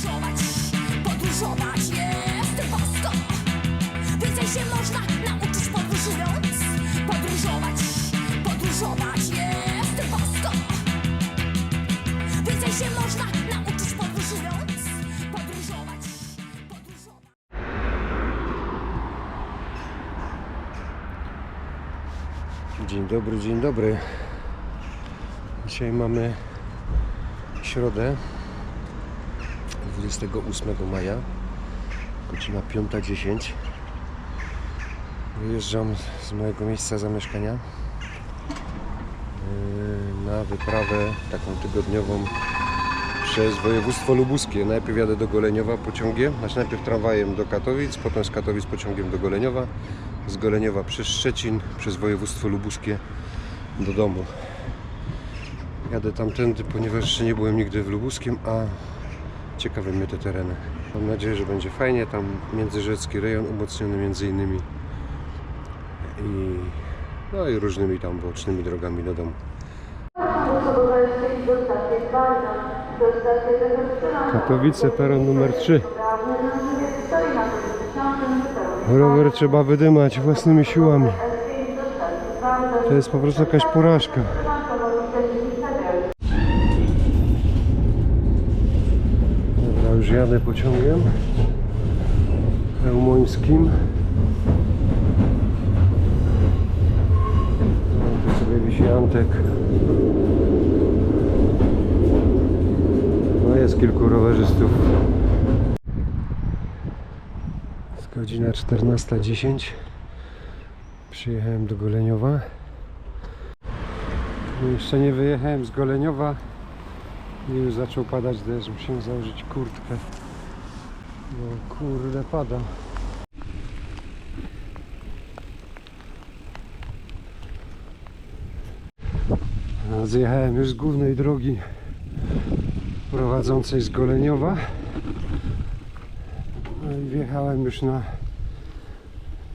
Podróżować, podróżować jest bosko. Więcej się można nauczyć podróżując. Podróżować, podróżować jest bosko. Więcej się można nauczyć podróżując. Podróżować, podróżować. Dzień dobry, dzień dobry. Dzisiaj mamy środę 28 maja, godzina 5.10. Wyjeżdżam z mojego miejsca zamieszkania yy, na wyprawę taką tygodniową przez województwo lubuskie. Najpierw jadę do Goleniowa pociągiem, znaczy najpierw tramwajem do Katowic, potem z Katowic pociągiem do Goleniowa, z Goleniowa przez Szczecin, przez województwo lubuskie do domu. Jadę tamtędy, ponieważ jeszcze nie byłem nigdy w Lubuskiem, a ciekawe mnie te tereny. Mam nadzieję, że będzie fajnie. Tam międzyrzecki rejon umocniony między innymi i, no i różnymi tam bocznymi drogami do domu. Katowice, peron numer 3. Rower trzeba wydymać własnymi siłami. To jest po prostu jakaś porażka. Dobra, już jadę pociągiem ełmońskim. No, tu sobie wisi Antek. No jest kilku rowerzystów. Jest godzina 14.10. Przyjechałem do Goleniowa. Jeszcze nie wyjechałem z Goleniowa i już zaczął padać deszcz. Musiałem założyć kurtkę. Bo kurde pada. Zjechałem już z głównej drogi prowadzącej z Goleniowa. No i wjechałem już na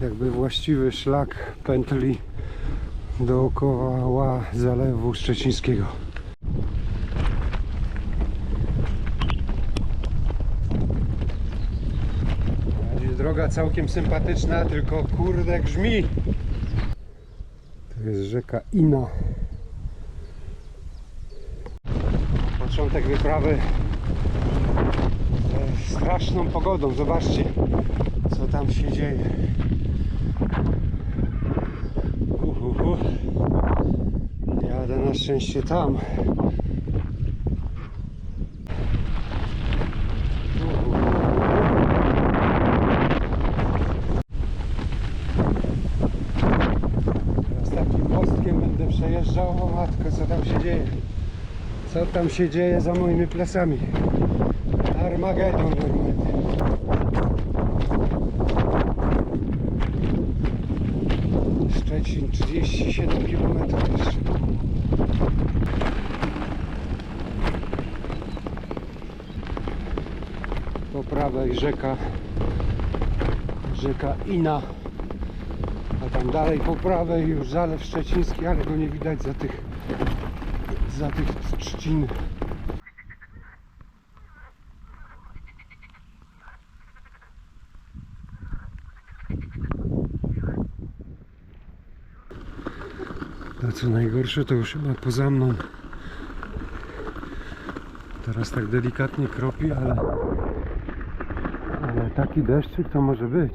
jakby właściwy szlak pętli dookoła Zalewu Szczecińskiego. Całkiem sympatyczna, tylko kurde grzmi. To jest rzeka Ina. Początek wyprawy ze straszną pogodą. Zobaczcie, co tam się dzieje. Uhuhu. Jadę na szczęście tam. Uhuhu. Teraz takim mostkiem będę przejeżdżał. O matko, co tam się dzieje? Co tam się dzieje za moimi plecami? Armagedon. Szczecin 37 km jeszcze. Po prawej rzeka rzeka Ina a tam dalej po prawej już Zalew Szczeciński, ale go nie widać za tych za tych trzcin. A co najgorsze, to już chyba poza mną. Teraz tak delikatnie kropi, ale, ale taki deszczyk to może być.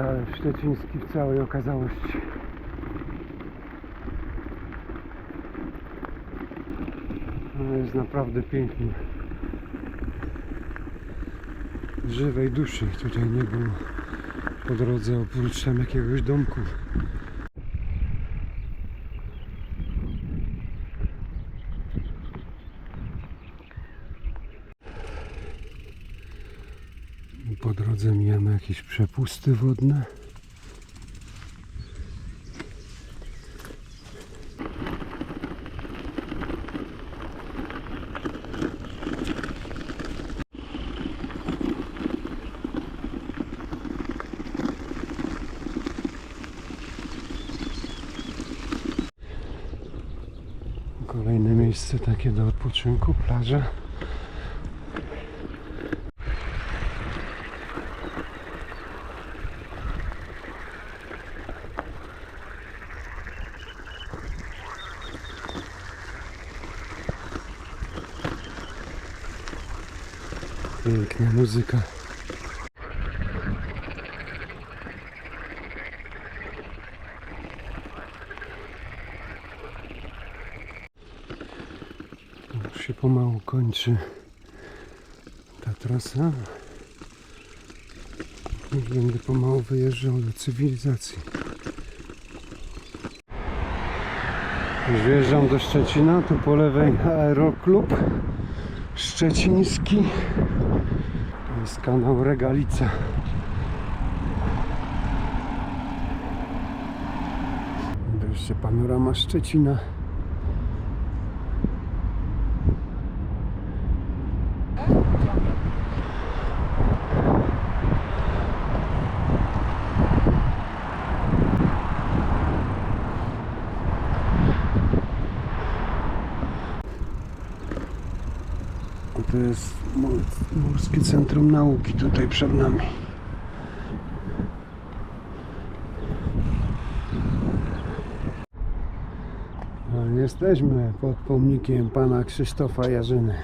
Zalew Szczeciński w całej okazałości. No jest naprawdę pięknie. Żywej duszy tutaj nie było po drodze oprócz tam jakiegoś domku. Po drodze mijamy jakieś przepusty wodne. Kolejne miejsce takie do odpoczynku, plaża. Piękna muzyka. Już się pomału kończy ta trasa. Już będę pomału wyjeżdżał do cywilizacji. Już wjeżdżam do Szczecina, tu po lewej aeroklub szczeciński. Jest kanał Regalica. Wreszcie panorama Szczecina. To jest Mor- Morskie Nauki tutaj przed nami. No, jesteśmy pod pomnikiem pana Krzysztofa Jarzyny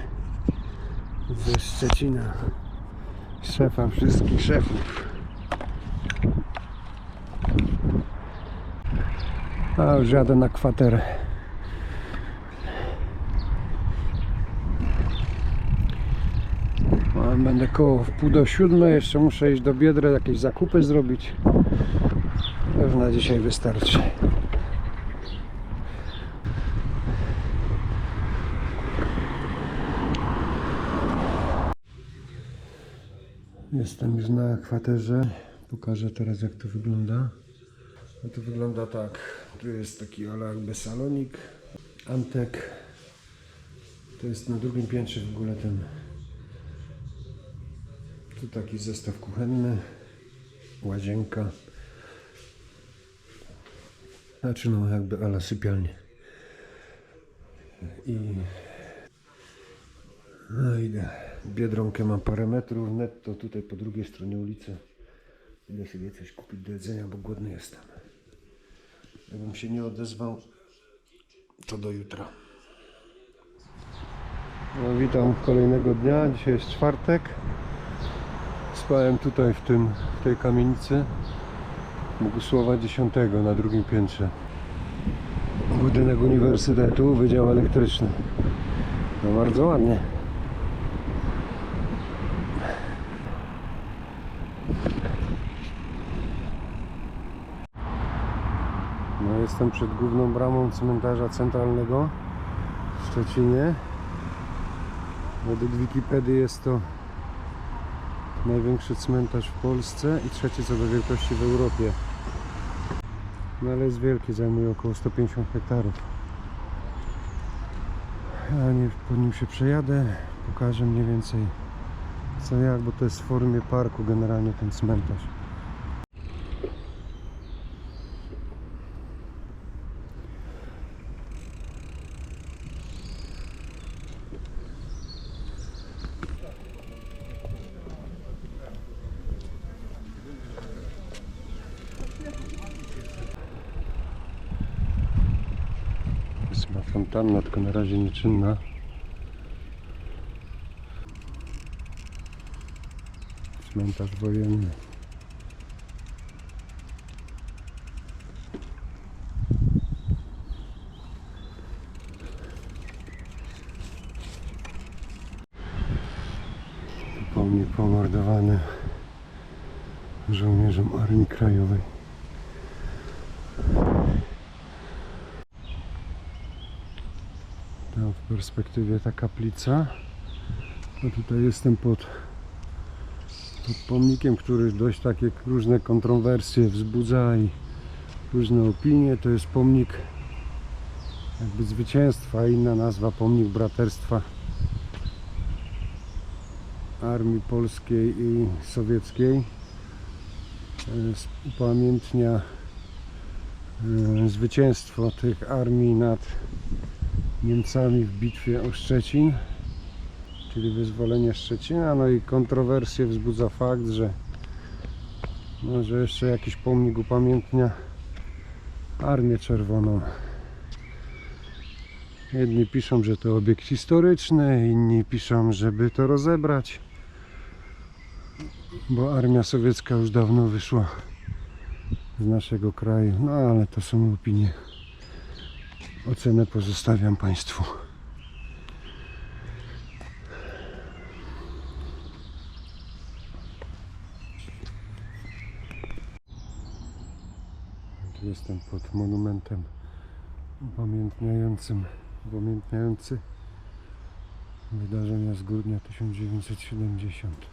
ze Szczecina. Szefa wszystkich szefów. A już jadę na kwaterę. A Będę koło pół do siódmej, jeszcze muszę iść do Biedry, jakieś zakupy zrobić. Już na dzisiaj wystarczy. Jestem już na kwaterze. Pokażę teraz jak to wygląda. No to wygląda tak. Tu jest taki ala jakby salonik. Antek. To jest na drugim piętrze w ogóle ten tu taki zestaw kuchenny, łazienka. Znaczy no jakby ala sypialnie. I no idę. Biedronkę mam parę metrów, netto tutaj po drugiej stronie ulicy. Idę sobie coś kupić do jedzenia, bo głodny jestem. Jakbym się nie odezwał, to do jutra. No, witam kolejnego dnia. Dzisiaj jest czwartek. Spałem tutaj w, tym, w tej kamienicy Bogusława X na drugim piętrze. Budynek Uniwersytetu, Wydział Elektryczny. No bardzo ładnie. No jestem przed główną bramą cmentarza centralnego w Szczecinie. Według Wikipedii jest to największy cmentarz w Polsce i trzeci co do wielkości w Europie. No ale jest wielki, zajmuje około 150 hektarów. Ja nie, po nim się przejadę, pokażę mniej więcej co jak, bo to jest w formie parku generalnie ten cmentarz. Jest ma fontanna, tylko na razie nieczynna. Cmentarz wojenny. Tu Pomnik pomordowany żołnierzom Armii Krajowej. Tam w perspektywie ta kaplica. A tutaj jestem pod Pod pomnikiem, który dość takie różne kontrowersje wzbudza i różne opinie, to jest pomnik jakby zwycięstwa, inna nazwa pomnik braterstwa Armii Polskiej i Sowieckiej. E, Upamiętnia e, zwycięstwo tych armii nad Niemcami w bitwie o Szczecin, czyli wyzwolenie Szczecina. No i kontrowersję wzbudza fakt, że, no, że jeszcze jakiś pomnik upamiętnia Armię Czerwoną. Jedni piszą, że to obiekt historyczny, inni piszą, żeby to rozebrać, bo armia sowiecka już dawno wyszła z naszego kraju. No ale to są opinie. Ocenę pozostawiam Państwu. Jestem pod monumentem upamiętniającym, upamiętniający wydarzenia z grudnia 1970.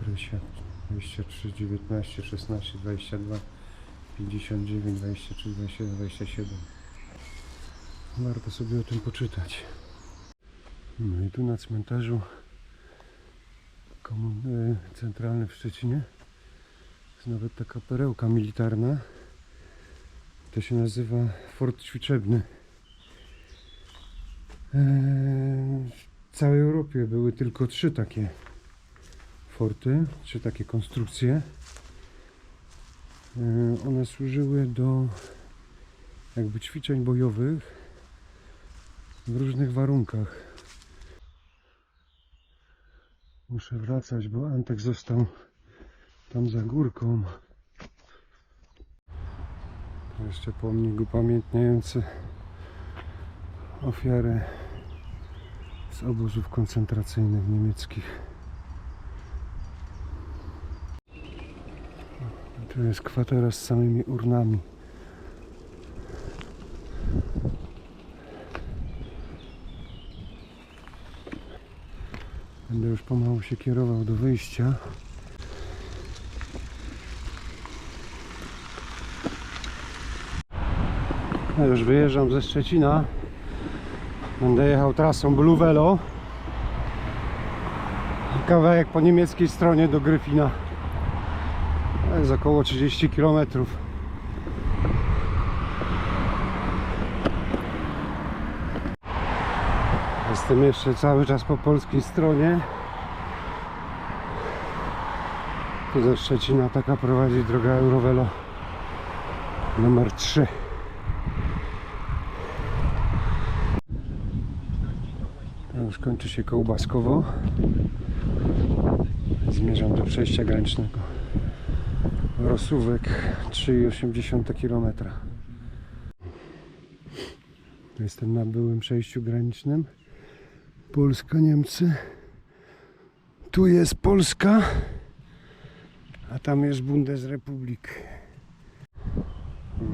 Prysia 23, 19, 16, 22, 59, 23, 27, 27. Warto sobie o tym poczytać. No i tu na cmentarzu e, centralnym w Szczecinie jest nawet taka perełka militarna. To się nazywa Fort Ćwiczebny. Eee, W całej Europie były tylko trzy takie forty, trzy takie konstrukcje. Eee, One służyły do jakby ćwiczeń bojowych w różnych warunkach. Muszę wracać, bo Antek został tam za górką. Jeszcze pomnik upamiętniający ofiary z obozów koncentracyjnych niemieckich. Tu jest kwatera z samymi urnami. Będę już pomału się kierował do wyjścia. Ja już wyjeżdżam ze Szczecina. Będę jechał trasą Blue Velo. Kawałek po niemieckiej stronie do Gryfina. Jest około 30 km. Jestem jeszcze cały czas po polskiej stronie. Tu ze Szczecina taka prowadzi droga Eurovelo numer 3. To już kończy się kołbaskowo. Zmierzam do przejścia granicznego. Rosówek 3,8 km. Jestem na byłym przejściu granicznym. Polska-Niemcy. Tu jest Polska, a tam jest Bundesrepublik.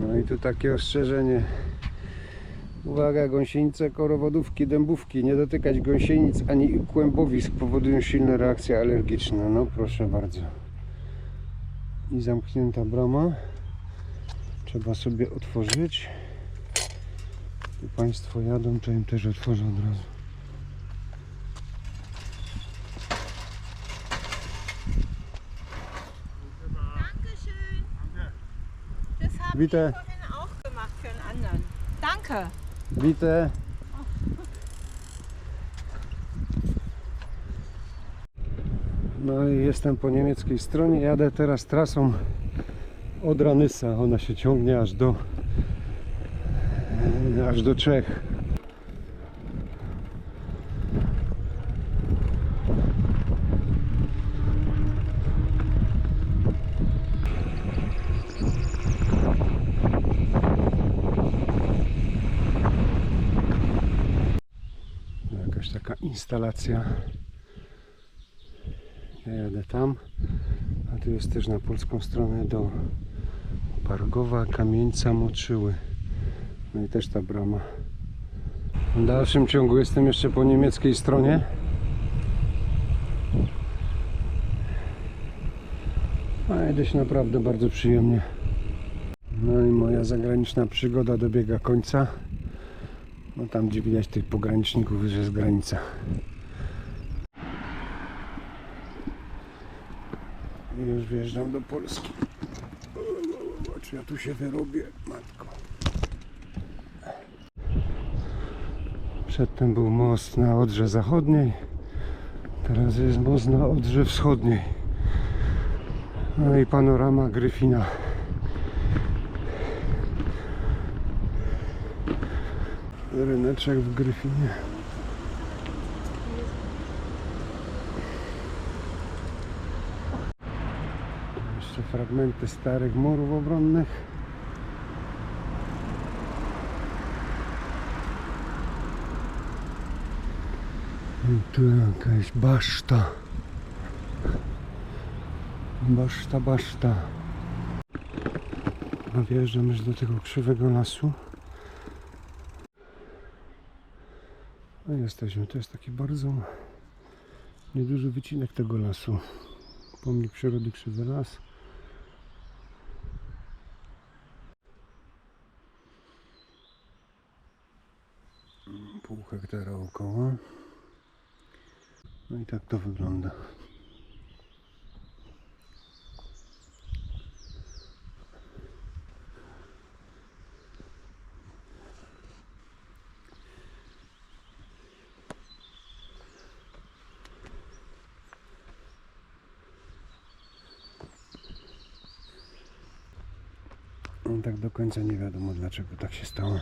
No i tu takie ostrzeżenie. Uwaga, gąsienice, korowodówki, dębówki. Nie dotykać gąsienic ani kłębowisk powodują silne reakcje alergiczne. No proszę bardzo. I zamknięta brama. Trzeba sobie otworzyć. Tu Państwo jadą, to im też otworzę od razu. Dankeschön. Das habe Bitte. No i jestem po niemieckiej stronie. Jadę teraz trasą od Ranysa. Ona się ciągnie aż do aż do Czech. Jakaś taka instalacja właśnie jadę tam. A tu jest też na polską stronę do Pargowa, Kamieńca, Moczyły. No i też ta brama. W dalszym ciągu jestem jeszcze po niemieckiej stronie. A jedzie się naprawdę bardzo przyjemnie. No i moja zagraniczna przygoda dobiega końca. No tam gdzie widać tych pograniczników, że jest granica. I już wjeżdżam do Polski. Czy ja tu się wyrobię, matko. Przedtem był most na Odrze Zachodniej. Teraz jest most na Odrze Wschodniej. No i panorama Gryfina. Ryneczek w Gryfinie. Jeszcze fragmenty starych murów obronnych. I tu jakaś baszta. Baszta, baszta. A wjeżdżam już do tego krzywego lasu. No jesteśmy. To jest taki bardzo nieduży wycinek tego lasu. Pomnik przyrody Krzywy Las. Pół hektara około. No i tak to wygląda. No, tak do końca nie wiadomo dlaczego tak się stało.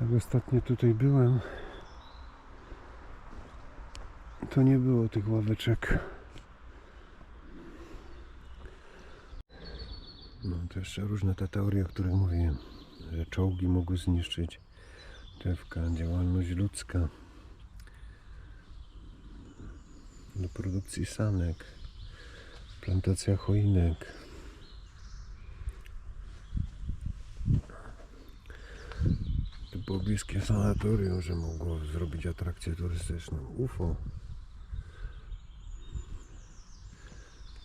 Jak ostatnio tutaj byłem, to nie było tych ławeczek. No to jeszcze różne te teorie, o których mówiłem, że czołgi mogły zniszczyć drzewka, działalność ludzka do produkcji sanek, plantacja choinek. Pobliskie sanatorium, że mogło zrobić atrakcję turystyczną. UFO.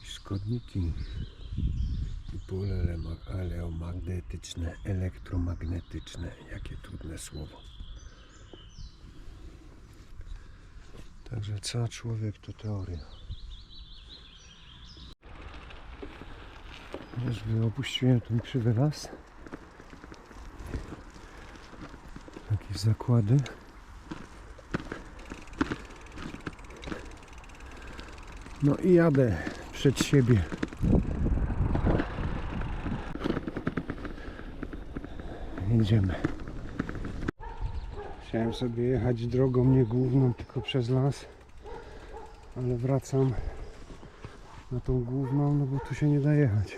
I szkodniki. I pole eleomagnetyczne, elektromagnetyczne. Jakie trudne słowo. Także co człowiek to teoria. Już opuściłem ten krzywy las. Jakieś zakłady. No i jadę przed siebie. Jedziemy. Chciałem sobie jechać drogą nie główną, tylko przez las, ale wracam na tą główną, no bo tu się nie da jechać.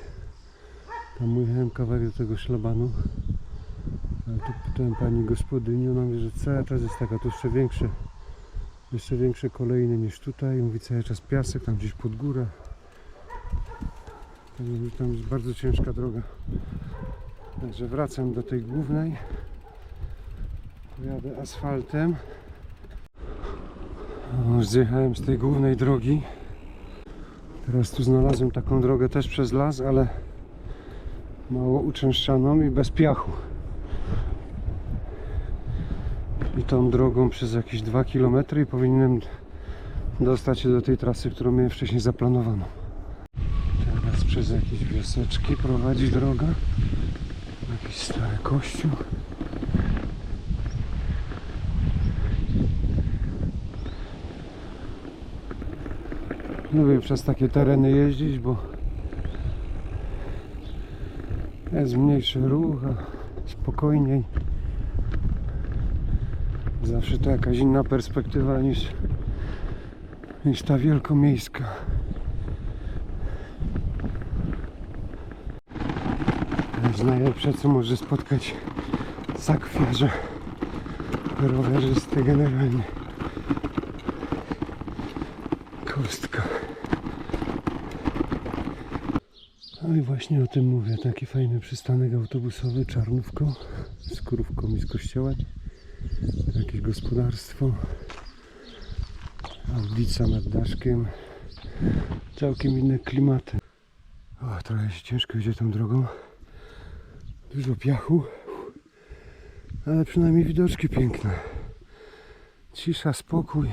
Tam jechałem kawałek do tego szlabanu, ale tu pytałem pani gospodyni, ona mówi, że cały czas jest taka, tu jeszcze większe, jeszcze większe kolejne niż tutaj, mówi cały czas piasek, tam gdzieś pod górę. Tam jest bardzo ciężka droga. Także wracam do tej głównej. Pojadę asfaltem. Zjechałem z tej głównej drogi. Teraz tu znalazłem taką drogę też przez las, ale mało uczęszczaną i bez piachu. I tą drogą przez jakieś 2 km i powinienem dostać się do tej trasy, którą miałem wcześniej zaplanowaną. Teraz przez jakieś wioseczki prowadzi droga. Jakiś stary kościół. Lubię przez takie tereny jeździć, bo jest mniejszy ruch, a spokojniej. Zawsze to jakaś inna perspektywa niż, niż ta wielkomiejska. To jest najlepsze, co może spotkać sakwiarza, rowerzysty generalnie. Kostka. No i właśnie o tym mówię. Taki fajny przystanek autobusowy, Czarnówko, z krówką i z kościoła. Jakieś gospodarstwo. Audica nad daszkiem. Całkiem inne klimaty. O, trochę się ciężko idzie tą drogą. Dużo piachu. Ale przynajmniej widoczki piękne. Cisza, spokój.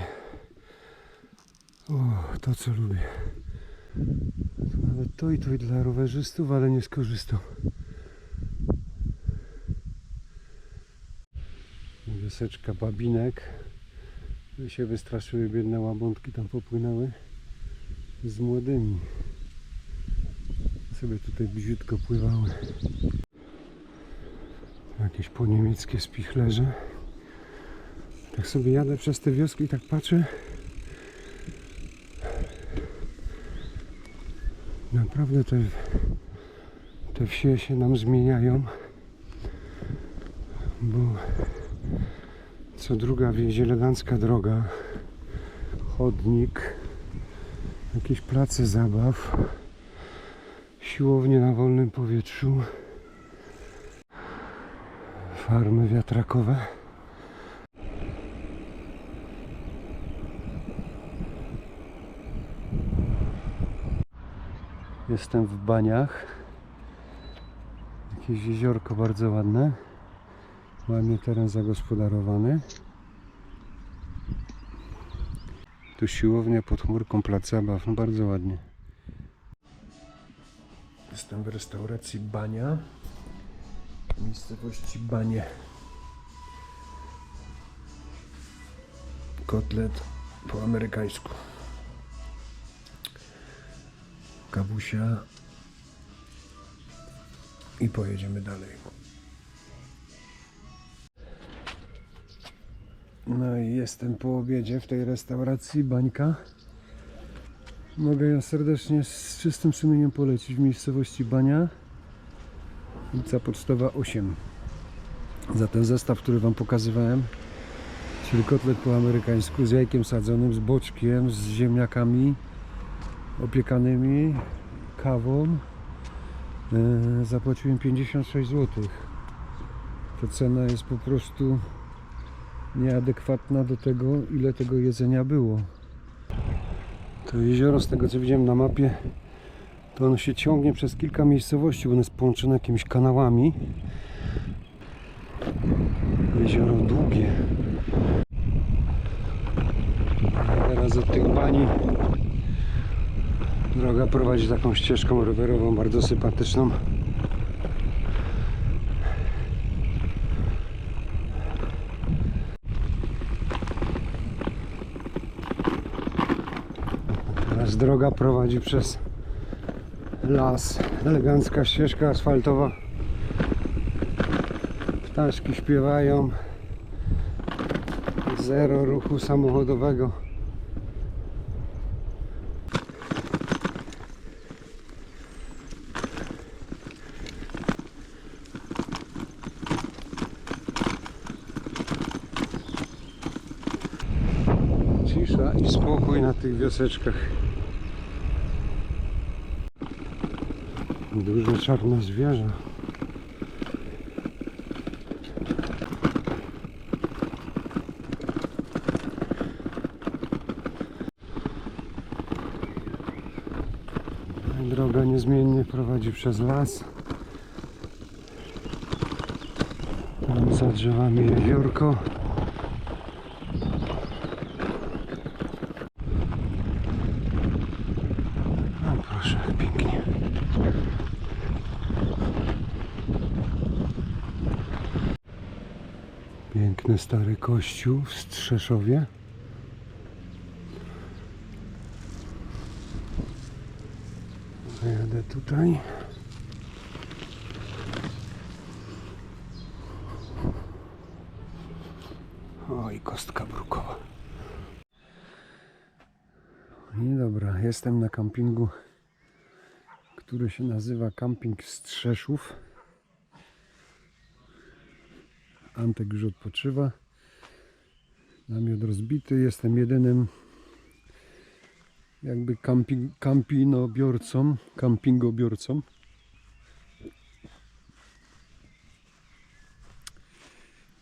O, to co lubię. Nawet to i to i dla rowerzystów, ale nie skorzystam. Wioseczka Babinek. Się wystraszyły biedne łabątki, tam popłynęły z młodymi. Sobie tutaj bliziutko pływały. Jakieś poniemieckie spichlerze. Tak sobie jadę przez te wioski i tak patrzę. Naprawdę te, te wsie się nam zmieniają. Bo co druga wieś elegancka droga, chodnik, jakieś place zabaw, siłownie na wolnym powietrzu, farmy wiatrakowe. Jestem w baniach. Jakieś jeziorko bardzo ładne. Ładnie teren zagospodarowany. Tu siłownia pod chmurką, plac zabaw. No bardzo ładnie. Jestem w restauracji Bania. W miejscowości Banie. Kotlet po amerykańsku. Kabusia i pojedziemy dalej. No i jestem po obiedzie w tej restauracji Bańka. Mogę ją serdecznie z czystym sumieniem polecić w miejscowości Bania. Ulica Pocztowa 8. Za ten zestaw, który Wam pokazywałem, czyli kotlet po amerykańsku z jajkiem sadzonym, z boczkiem, z ziemniakami opiekanymi, kawą. E, zapłaciłem 56 zł. Ta cena jest po prostu nieadekwatna do tego, ile tego jedzenia było. To jezioro, z tego co widziałem na mapie, to ono się ciągnie przez kilka miejscowości, bo ono jest połączone jakimiś kanałami. Jezioro długie. Teraz od tych bani Droga prowadzi taką ścieżką rowerową, bardzo sympatyczną. Teraz droga prowadzi przez las. Elegancka ścieżka asfaltowa. Ptaszki śpiewają. Zero ruchu samochodowego. Cisza i spokój na tych wioseczkach. Duże czarne zwierzę. Droga niezmiennie prowadzi przez las. Tam za drzewami jeziorko. O proszę, jak pięknie. Piękny stary kościół w Strzeszowie. Jadę tutaj. Oj, kostka brukowa. I dobra, jestem na kampingu, który się nazywa Camping Strzeszów. Antek już odpoczywa. Namiot rozbity. Jestem jedynym jakby camping, campinobiorcą, campingobiorcą.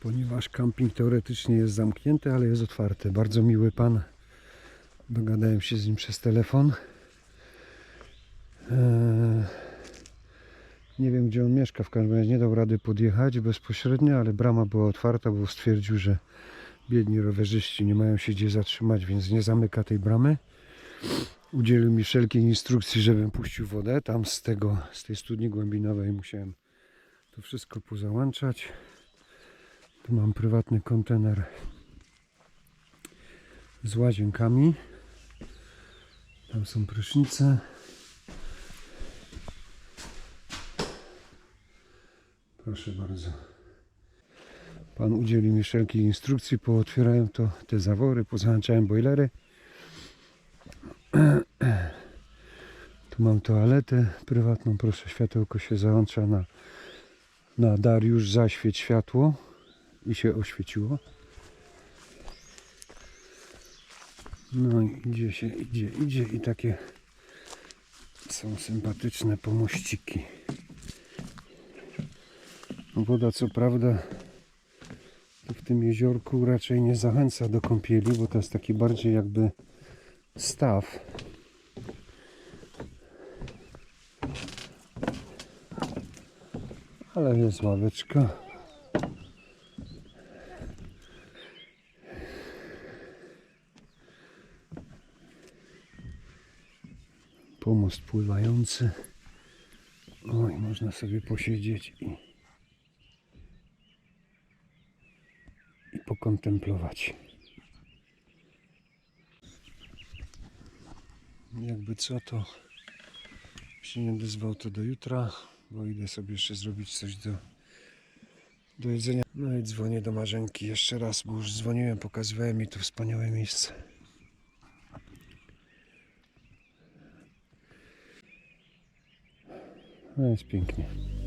Ponieważ camping teoretycznie jest zamknięty, ale jest otwarty. Bardzo miły pan. Dogadałem się z nim przez telefon. Eee nie wiem gdzie on mieszka, w każdym razie nie dał rady podjechać bezpośrednio, ale brama była otwarta, bo stwierdził, że biedni rowerzyści nie mają się gdzie zatrzymać, więc nie zamyka tej bramy. Udzielił mi wszelkiej instrukcji, żebym puścił wodę. Tam z tego, z tej studni głębinowej musiałem to wszystko pozałączać. Tu mam prywatny kontener z łazienkami. Tam są prysznice. Proszę bardzo. Pan udzielił mi wszelkich instrukcji, pootwierałem to, te zawory, pozałączałem bojlery. Tu mam toaletę prywatną, proszę, światełko się załącza na, na Dariusz, zaświeć światło i się oświeciło. No i idzie się, idzie, idzie i takie są sympatyczne pomościki. Woda co prawda w tym jeziorku raczej nie zachęca do kąpieli, bo to jest taki bardziej jakby staw. Ale jest ławeczka. Pomost pływający. Oj, można sobie posiedzieć i, pokontemplować. Jakby co to się nie odezwał to do jutra, bo idę sobie jeszcze zrobić coś do, do jedzenia. No i dzwonię do Marzenki jeszcze raz, bo już dzwoniłem, pokazywałem mi to wspaniałe miejsce. No jest pięknie.